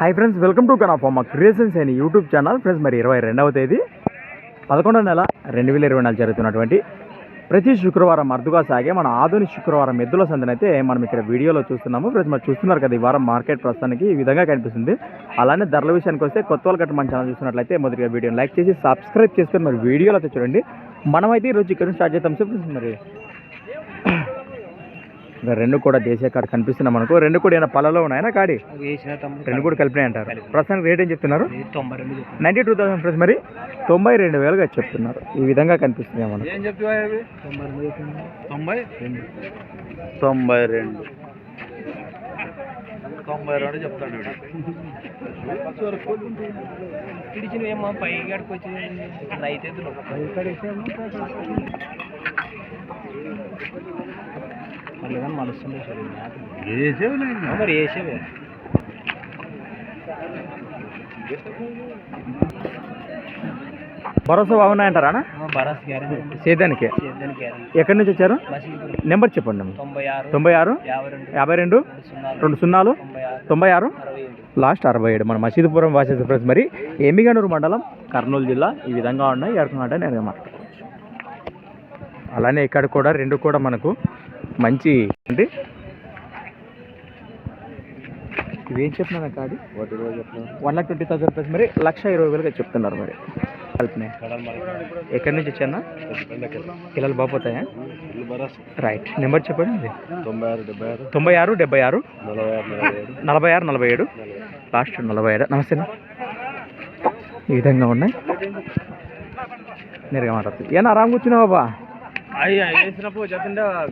Hi friends welcome to కనాఫామా creations అయిన YouTube channel friends మరి ఇరవై రెండవ తేదీ పదకొండవ నెల రెండు వేల ఇరవై నాలుగు జరుగుతున్నటువంటి ప్రతి శుక్రవారం అరుదుగా సాగే మన ఆధునిక శుక్రవారం ఎద్దుల సందనైతే మనం ఇక్కడ వీడియోలో చూస్తున్నాము. ఫ్రెండ్స్ మరి చూస్తున్నారు కదా ఈ వారం మార్కెట్ ప్రస్తుతానికి ఈ విధంగా కనిపిస్తుంది. అలానే ధరల విషయానికి వస్తే కొత్త వాళ్ళు గట్ట మన ఛానల్ చూస్తున్నట్లయితే మొదటిగా వీడియోని లైక్ చేసి సబ్స్క్రైబ్ చేసుకొని మరి వీడియోలో అయితే చూడండి. మనమైతే ఈరోజు ఇక్కడ స్టార్ట్ చేద్దాం. సార్ ఫ్రెండ్స్ మరి రెండు కూడా దేశీయ కార్డు కనిపిస్తున్నాయి మనకు. రెండు కూడా ఏమైనా పళ్ళలో ఉన్నాయనా కాడి? రెండు కూడా కలిపినాయి అంటారు. ప్రస్తుతానికి రేట్ ఏం చెప్తున్నారు? ఇది తొంభై రెండు చెప్పు. నైంటీ టూ థౌసండ్ ఫ్రెండ్స్ మరి తొంభై రెండు వేలుగా చెప్తున్నారు. ఈ విధంగా కనిపిస్తున్నాయి మనకు. తొంభై రెండు. తొంభై రెండు. ఏమో వచ్చి రైతు మరి వేసేవే భరోసా బాగున్నాయంటారా గ్యారెంటీ. సేద్యానికి? ఎక్కడి నుంచి వచ్చారు? నెంబర్ చెప్పండి. తొంభై ఆరు యాభై రెండు రెండు సున్నాలు. తొంభై ఆరు లాస్ట్ అరవై ఏడు. మన మసీదుపురం వాసేసి ఫ్రెండ్స్ మరి ఎమ్మిగనూరు మండలం? కర్నూలు జిల్లా. ఈ విధంగా ఉన్నాయి. ఎడకమంటే నేను మాట్లాడుకోవచ్చు అలానే ఇక్కడ కూడా రెండు కూడా మనకు మంచి అండి. ఇవేం చెప్తున్నా కాదు one lakh twenty thousand rupees మరి లక్ష ఇరవై వేలుగా చెప్తున్నారు మరి. ఎక్కడి నుంచి వచ్చానా? పిల్లలు బాగుపోతాయా? రైట్ నెంబర్ చెప్పండి తొంభై ఆరు డెబ్బై ఆరు. నలభై ఆరు నలభై ఏడు. లాస్ట్ నలభై ఏడు. నమస్తే ఈ విధంగా ఉన్నాయి. నేరుగా మాట్లాడుతుంది. ఏనా ఆరామ్ కూర్చున్నావా అయ్యా వేసినప్పుడు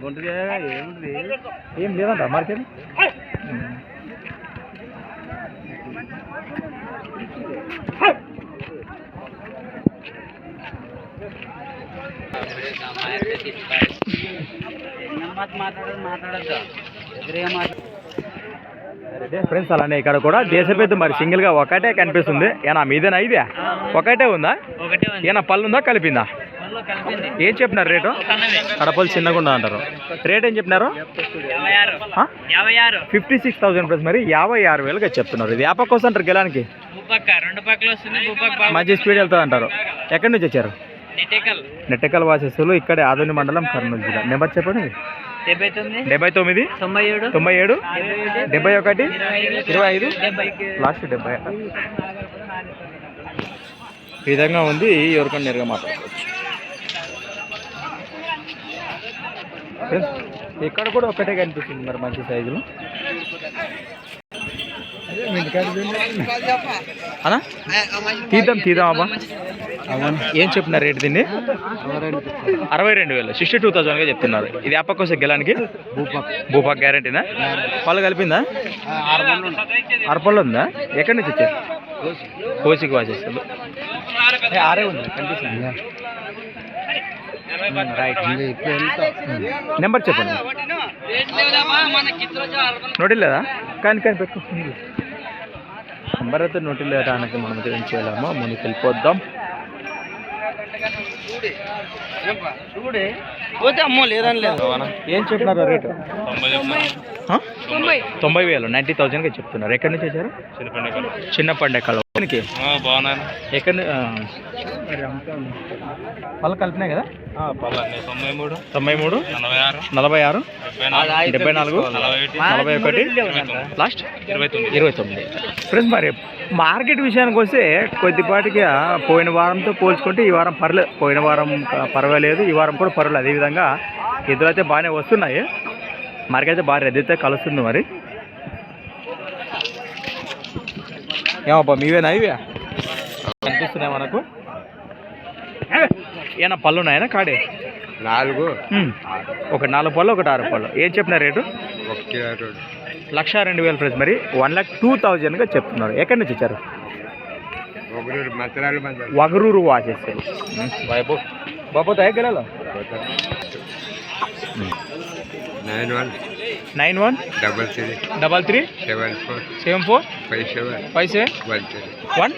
గుంట ఏముంది? ఏం లేదంట మార్కెట్ ఫ్రెండ్స్ అలానే ఇక్కడ కూడా దేశపెద్ద మరి సింగిల్గా ఒకటే కనిపిస్తుంది. ఏనా మీదేనా ఇదే? ఒకటే ఉందా. ఏనా పళ్ళు ఉందా? కలిపింది? ఏం చెప్పినారు రేటు? కడపలు చిన్నగా ఉందా అంటారు. రేట్ ఏం చెప్పినారు? ఫిఫ్టీ సిక్స్ థౌసండ్ ప్లస్ మరి యాభై ఆరు వేలుగా చెప్తున్నారు. ఇది కోసం అంటారు గెలానికి? మంచి స్పీడ్ వెళ్తుంది అంటారు. ఎక్కడి నుంచి వచ్చారు? నెటెకల్ నెట్టెకల్ వాసస్సులు ఇక్కడే ఆదోని మండలం కర్నూలు జిల్లా. నెంబర్ చెప్పండి. డెబ్బై తొమ్మిది. తొంభై ఏడు. తొంభై ఏడు. డెబ్బై ఒకటి. ఇరవై ఐదు. లాస్ట్ డెబ్బై ఈ విధంగా ఉంది ఎవరికైనా నేరుగా మాట్లాడుకోవచ్చు. ఫ్రెండ్స్, ఇక్కడ కూడా ఒకటే కనిపిస్తుంది మరి మంచి సైజులో అనా తీద్దాం తీద్దాం అబ్బా. ఏం చెప్పినారు రేటు దీన్ని? అరవై రెండు వేలు. సిక్స్టీ టూ థౌసండ్గా చెప్తున్నారు. ఇది అప్పకోసే గెలానికి? భూపాక్ గ్యారంటీనా? పళ్ళు కలిపిందా? అరపళ్ళు ఉందా ఎక్కడి నుంచి వచ్చారు? కోసికి వాసేస్తారు. ఏ, ఆరే ఉంది కనిపిస్తుంది. రైట్. నెంబర్ చెప్పండి. నోటి లేదా కానీ కానీ పెట్టు నెంబర్ అయితే నోటి లేదానికి మనం ఏం చేయలేమో ముందుకు వెళ్ళిపోద్దాం చూడే. పోతే అమ్మో లేదని లేదు. ఏం చెప్పినారు రేటు? ఆ? తొంభై. వేలు. నైంటీ థౌజండ్గా చెప్తున్నారు. ఎక్కడి నుంచి వచ్చారు? చిన్న పండగ. దీనికి బాగున్నాను. ఎక్కడి పళ్ళు కలిపినాయి కదా? తొంభై మూడు తొంభై మూడు నలభై ఆరు నలభై ఆరు డెబ్బై నాలుగు నలభై ఒకటి లాస్ట్? ఇరవై తొమ్మిది. ఇరవై తొమ్మిది. ఫ్రెండ్స్ మరి మార్కెట్ విషయానికి వస్తే కొద్దిపాటికి పోయిన వారంతో పోల్చుకుంటే ఈ వారం పర్లేదు పోయిన వారం పర్వాలేదు. ఈ వారం కూడా పర్వాలేదు. అదేవిధంగా ఎదురు అయితే బాగానే వస్తున్నాయి. మార్కెట్ అయితే బాగా రద్దీ అయితే కలుస్తుంది మరి. ఏమబ్బా మీవేనా ఇవే? కనిపిస్తున్నాయి మనకు? ఏనా పళ్ళు ఉన్నాయనా కాడే? నాలుగు. ఒకటి నాలుగు పళ్ళు ఒకటి ఆరు పళ్ళు. ఏం చెప్పిన రేటు? లక్ష రెండు వేల ప్రైస్ మరి వన్ లాక్ టూ థౌజండ్గా చెప్తున్నారు. ఎక్కడి నుంచి మంది వగరూరు వాచేస్తారు బాబు బాబు తగ్గలలో nine one. Nine one double three double three seven four seven four five seven five seven one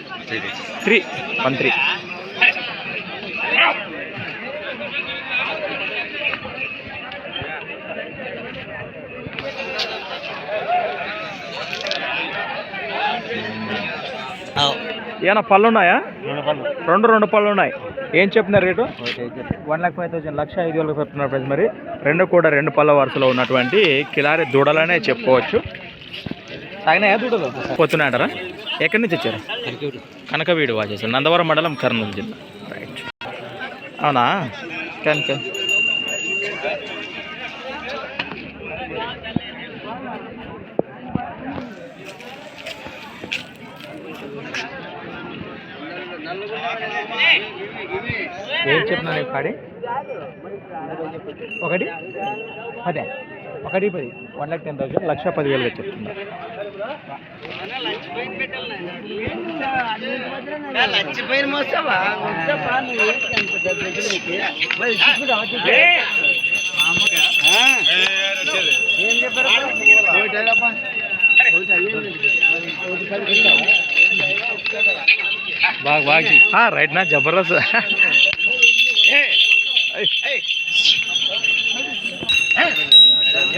three one three ఏమైనా పళ్ళు. ఉన్నాయా రెండు రెండు పళ్ళు ఉన్నాయి ఏం చెప్తున్నారు rate? One lakh five thousand లక్ష ఐదు వేలకు చెప్తున్నారు ప్రైస్ మరి. రెండు కూడా రెండు పళ్ళ వరుసలో ఉన్నటువంటి కిలారి దూడలనే చెప్పుకోవచ్చు. సాగినాయా దూడలు? పోతున్నాయంటారా? ఎక్కడి నుంచి వచ్చారు? కనకవీడు. వాచేసారు నందవరం మండలం కర్నూలు జిల్లా. రైట్ అవునా? కనుక ఏం చెప్తున్నాను కాడి ఒకటి. అదే. ఒకటి పది. One lakh ten thousand. లక్ష పదివేలుగా చెప్తున్నా బాగా బాగా. రైట్ నా జబర్దస్త్.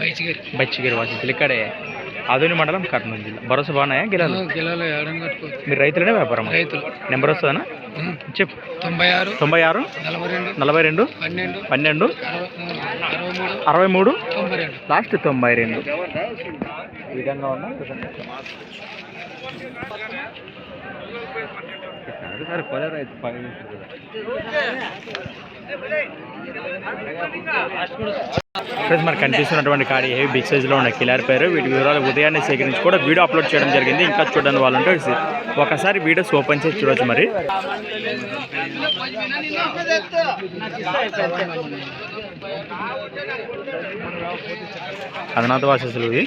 బయచిగారి బచ్చిగిరి వాసి ఇక్కడే ఆధుని మండలం కర్నూలు జిల్లా. భరోసా బాగున్నాయా? గిలాలు? గిలాలో ఏడం కట్టుకోవచ్చు మీరు రైతులనే వ్యాపారం రైతులు. నెంబర్ వస్తుందనా చెప్పు. తొంభై ఆరు తొంభై ఆరు నలభై రెండు నలభై రెండు పన్నెండు పన్నెండు అరవై మూడు తొంభై రెండు లాస్ట్ తొంభై రెండు ఈ విధంగా ఉన్నా ఫ్రెండ్స్ మనకు కనిపిస్తున్నటువంటి కాడి హెవీ బిగ్ సైజ్లో ఉన్న కిలార్ పేరు వీటి వివరాలు ఉదయాన్నే సేకరించి కూడా వీడియో అప్లోడ్ చేయడం జరిగింది. ఇంకా చూడని వాళ్ళు ఉంటే ఒకసారి వీడియోస్ ఓపెన్ చేసి చూడొచ్చు మరి. అదనాథ వాసస్సులు ఇవి.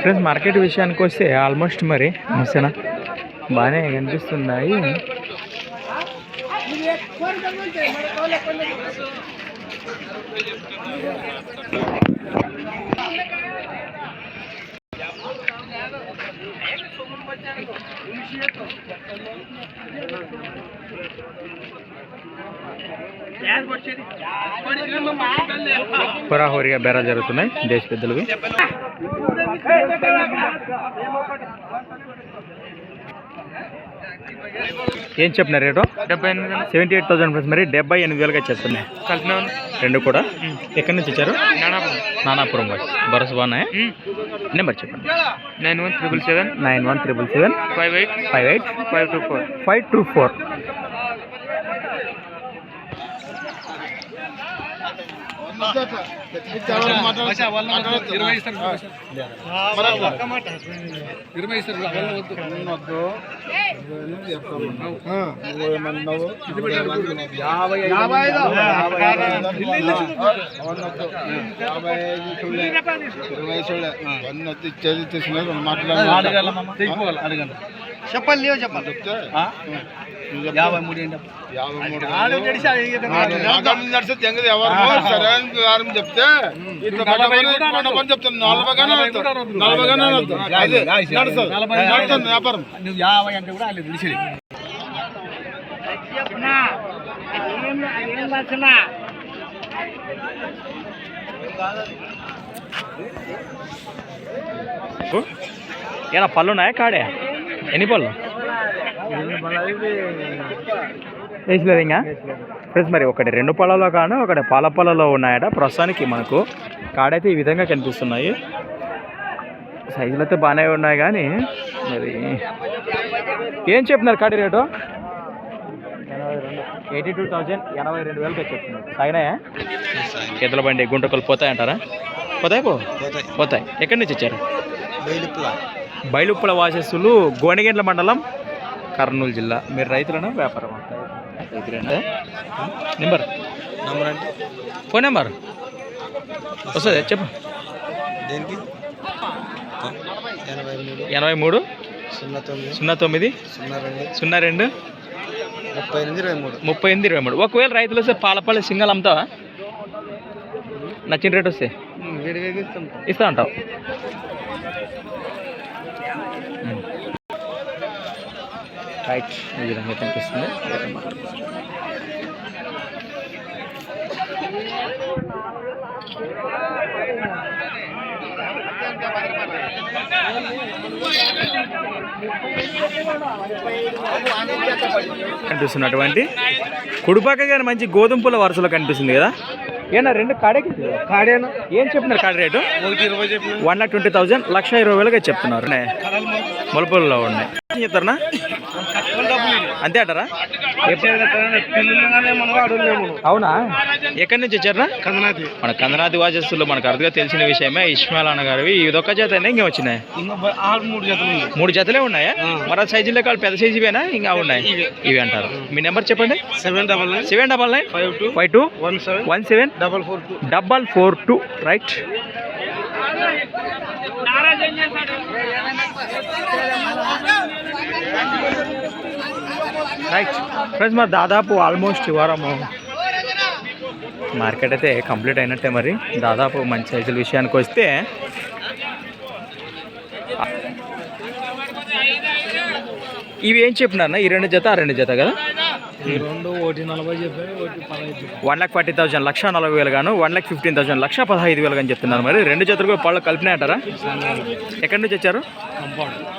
ఫ్రెండ్స్ మార్కెట్ విషయానికి వస్తే ఆల్మోస్ట్ మరి మసేనా బాగానే కనిపిస్తున్నాయి. హోరాహోరీగా బేరాలు జరుగుతున్నాయి దేశ పెద్దలవి ఏం చెప్పిన రేటు? డెబ్బై ఎనిమిది సెవెంటీ ఎయిట్ థౌసండ్ ప్లస్ మరి డెబ్బై ఎనిమిది వేలుగా చెప్తున్నాయి కలిపినాను రెండు కూడా? ఎక్కడి నుంచి వచ్చారు? నానాపురం. నానాపురం బస్ భరోసా బాగున్నాయి? నెంబర్ చెప్పండి. Nine one triple seven. Nine one triple seven. Five eight. Five eight. Five two four. Five two four. ఇరవై ఇస్తారు వద్దు చెప్పాలి లేవు చెప్పాలి యాభై మూడు చెప్తే చెప్తాను. నలభై నడుస్తుంది. వ్యాపారం. నువ్వు యాభై అంటే కూడా వాళ్ళు తెలిసేది ఏనా పళ్ళు ఉన్నాయా కాడే? ఎన్ని పళ్ళు? వేసలేదు ఇంకా ఫ్రెండ్స్ మరి ఒకటి రెండు పళ్ళలో కాను ఒకటి పాల పళ్ళలో ఉన్నాయట. ప్రస్తుతానికి మనకు కాడైతే ఈ విధంగా కనిపిస్తున్నాయి. సైజులు అయితే బాగానే ఉన్నాయి కానీ మరి ఏం చెప్తున్నారు కాడి రేటు? ఎయిటీ టూ థౌజండ్ ఎనభై రెండు వేలకి చెప్తున్నారు. సాగినాయా? ఎద్దుల బండి గుంటకలు పోతాయంటారా పోతాయి పో? పోతాయి. ఎక్కడి నుంచి వచ్చారు? బయలుప్పల వాసస్సులు గోనెగండ్ల మండలం కర్నూలు జిల్లా. మీరు రైతులనా వ్యాపారం రైతులేనా? నెంబర్? Phone number? వస్తుంది చెప్పు. దేనికి? ఎనభై మూడు. సున్నా తొమ్మిది. సున్నా తొమ్మిది? సున్నా రెండు. సున్నా రెండు? ముప్పై ఎనిమిది ఇరవై మూడు. ముప్పై ఎనిమిది ఇరవై మూడు. ఒకవేళ రైతులు వస్తే పాలపల్లి సింగల్ అమ్ముతావా? నచ్చిన రేట్ వస్తే? ఇస్తాం. ఇస్తా రైట్ ఈ విధంగా కనిపిస్తుంది కనిపిస్తున్నటువంటి కుడిపక్క కానీ మంచి గోధుమ పూల వరుసలో కనిపిస్తుంది కదా? ఏనా రెండు కాడేకి? కాడేనా? ఏం చెప్తున్నారు కాడ rate? One lakh twenty thousand లక్ష ఇరవై వేలుగా చెప్తున్నారు. మొలపల్లో ఉన్నాయి. ఏం చెప్తారనా అంతే అంటారా? అవునా? ఎక్కడి నుంచి వచ్చారా కదనాది మన కందనాది వాజస్సులో మనకు అరుదుగా తెలిసిన విషయమే. ఇస్మాయిల్ అన్న గారివి. ఇదొక్క జత ఇంకా వచ్చినాయి? మూడు జతలు ఉన్నాయి. మరి ఆ సైజులో కాదు పెద్ద సైజువేనా ఇంకా ఉన్నాయి. ఇవి అంటారు. మీ నెంబర్ చెప్పండి. Seven double nine seven double nine five two five two one seven one seven double four two. Double four two. Right. Friends మరి దాదాపు ఆల్మోస్ట్ ఈ వారము మార్కెట్ అయితే కంప్లీట్ అయినట్టే మరి. దాదాపు మంచి సైజుల విషయానికి వస్తే ఇవి ఏం చెప్పినారన్నా? ఈ రెండు జత ఆ రెండు జత కదా? వన్ లాక్ ఫార్టీ థౌసండ్ లక్ష నలభై వేలు గాను వన్ లాక్ ఫిఫ్టీన్ థౌసండ్ లక్ష పదహైదు వేలు అని చెప్తున్నారు మరి. రెండు జతలు కూడా పళ్ళు కలిపినాయి అంటారా ఎక్కడి నుంచి వచ్చారు?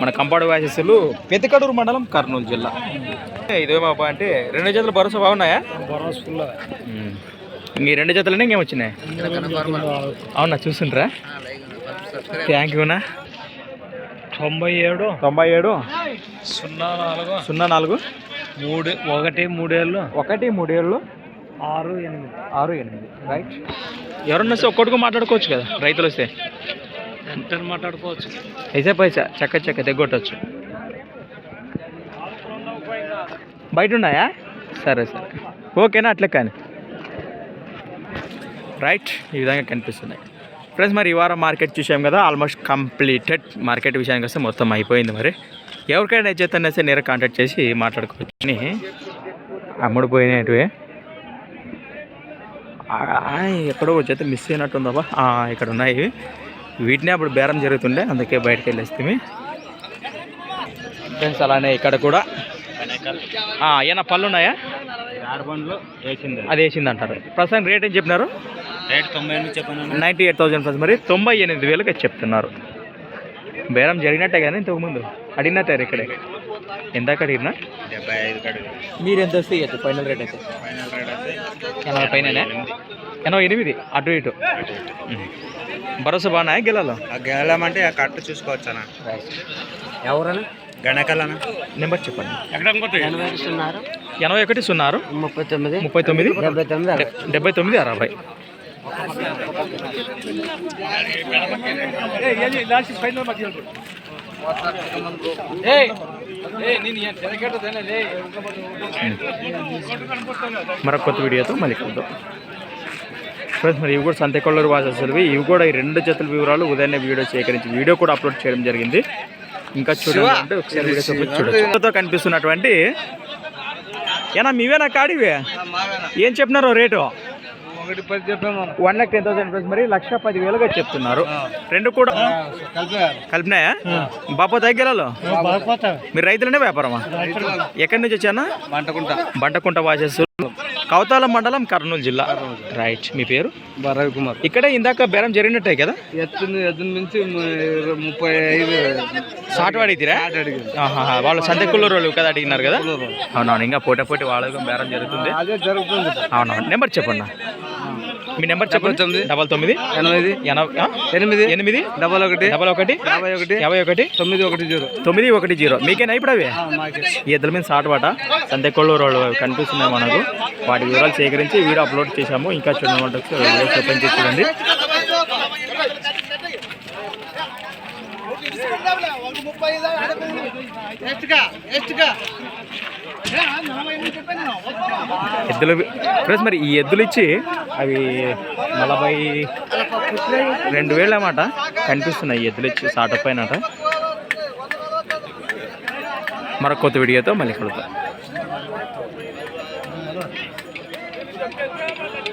మన కంపాడు వాసస్సులు పెద్దకడూరు మండలం కర్నూలు జిల్లా. ఇదేమో అంటే రెండు జతలు భరోసా బాగున్నాయా? ఈ రెండు జతలనే ఇంకేం వచ్చినాయి? అవునా చూస్తుండ్రా? థ్యాంక్ యూనా తొంభై ఏడు. తొంభై ఏడు? సున్నా నాలుగు. సున్నా నాలుగు? మూడు ఒకటి మూడేళ్ళు? ఒకటి మూడేళ్ళు. ఆరు ఎనిమిది. ఆరు ఎనిమిది. రైట్ ఎవరన్నా వస్తే ఒక్కటిగా మాట్లాడుకోవచ్చు కదా రైతులు వస్తే. ఎంత మాట్లాడుకోవచ్చు. ఐసా పైసా చక్క చక్క తెగొట్టచ్చు బయట ఉన్నాయా? సరే సరే. ఓకేనా అట్లే కానీ. రైట్ ఈ విధంగా కనిపిస్తున్నాయి. ఫ్రెండ్స్ మరి ఈ వారం మార్కెట్ చూసాం కదా ఆల్మోస్ట్ కంప్లీటెడ్ మార్కెట్ విషయానికి వస్తే మొత్తం అయిపోయింది మరి. ఎవరికైనా చేతనే సరే నేర కాంటాక్ట్ చేసి మాట్లాడుకోవచ్చు అని అమ్ముడు పోయినట్టువే. ఆ, ఎక్కడో వచ్చేస్తే మిస్ అయినట్టుందబ్బా. ఇక్కడ ఉన్నాయి వీటినే అప్పుడు బేరం జరుగుతుండే అందుకే బయటకు వెళ్ళేస్తే ఫ్రెండ్స్ అలానే ఇక్కడ కూడా. ఆ, ఏమన్నా పళ్ళు ఉన్నాయా అది వేసింది. అంటారు ప్రస్తుతం రేట్ ఏం చెప్పినారు? నైంటీ ఎయిట్ థౌసండ్ ప్లస్ మరి తొంభై ఎనిమిది వేలకు చెప్తున్నారు. బేరం జరిగినట్టే కానీ ఇంతకుముందు. అడిగినట్టే ఇక్కడే. ఎందాక అడిగినా? డెబ్బై ఐదు కడుగు మీరు ఎంత వస్తే ఇవ్వచ్చు ఫైనల్ రేట్ అయితే. ఫైనల్ రేట్ అయితే ఎనభై పైన ఎనభై ఎనిమిది. అటు ఇటు. భరోసా బాగున్నా గెలాలో? ఆ గేలామంటే కట్టు చూసుకోవచ్చు అన్న ఎవరన్నా? గణకలన? నెంబర్ చెప్పండి. ఎక్కడ ఎనభై ఒకటి సున్నారు ముప్పై తొమ్మిది. ముప్పై తొమ్మిది. డెబ్బై తొమ్మిది డె- డెబ్బై తొమ్మిది అరవై. మరొక కొత్త వీడియోతో మళ్ళీ కలుద్దాం. ఫ్రెండ్స్ మరి ఇవి కూడా సంతకొల్లూరు వాసస్సులవి ఇవి కూడా ఈ రెండు జతల వివరాలు ఉదయాన్నే వీడియో సేకరించి వీడియో కూడా అప్లోడ్ చేయడం జరిగింది. ఇంకా చూడండి అంటే ఒకసారి వీడియో చూడొచ్చు. కనిపిస్తున్నటువంటి ఏనా మీవేనా కాడివే? ఏం చెప్పినారో rate? One lakh ten thousand rupees మరి లక్ష పది వేలుగా చెప్తున్నారు రెండు కూడా కలిపినాయా? బాపా తగ్గలలో మీరు రైతులనే వ్యాపారమా? ఎక్కడి నుంచి వచ్చానా? వంటకుంటా బంటకుంట వాసస్సు కౌతాల మండలం కర్నూలు జిల్లా. రైట్ మీ పేరు? రవి కుమార్ ఇక్కడే ఇందాక బేరం జరిగినట్టే కదా? ఎత్తుని మించి ము- ముప్పై ఐదు. సాటు అడిగిరా. వాళ్ళు సంతకుల్లూరు వాళ్ళు కదా అడిగినారు కదా? అవునవును ఇంకా పోటీ పోటీ వాళ్ళకు బేరం జరుగుతుంది. అదే జరుగుతుంది. అవునవును నెంబర్ చెప్పండి. మీ నెంబర్ చెప్పండి. తొమ్మిది. డబల్ తొమ్మిది. ఎనిమిది? ఎనిమిది. ఎనిమిది. డబల్ ఒకటి. డబల్ ఒకటి. యాభై ఒకటి. యాభై ఒకటి. తొమ్మిది ఒకటి జీరో. తొమ్మిది ఒకటి జీరో. మీకేనా ఇప్పుడు అవి? ఈ ఇద్దరి మీద సాటుబాట సంతెకొల్లూరు వాళ్ళు కనిపిస్తున్నాయి మనకు. వాటి వివరాలు సేకరించి వీడియో అప్లోడ్ చేశాము. ఇంకా చూడమంటే వీడియో ఓపెన్ చేసి చూడండి. ఎద్దులు ఫ్రెండ్స్ మరి ఈ ఎద్దులు ఇచ్చి అవి నలభై రెండు వేలు అన్నమాట. కనిపిస్తున్నాయి ఈ ఎద్దులు ఇచ్చి స్టార్ట్అప్ పైన మరొక కొత్త వీడియోతో మళ్ళీ కలుగుతాం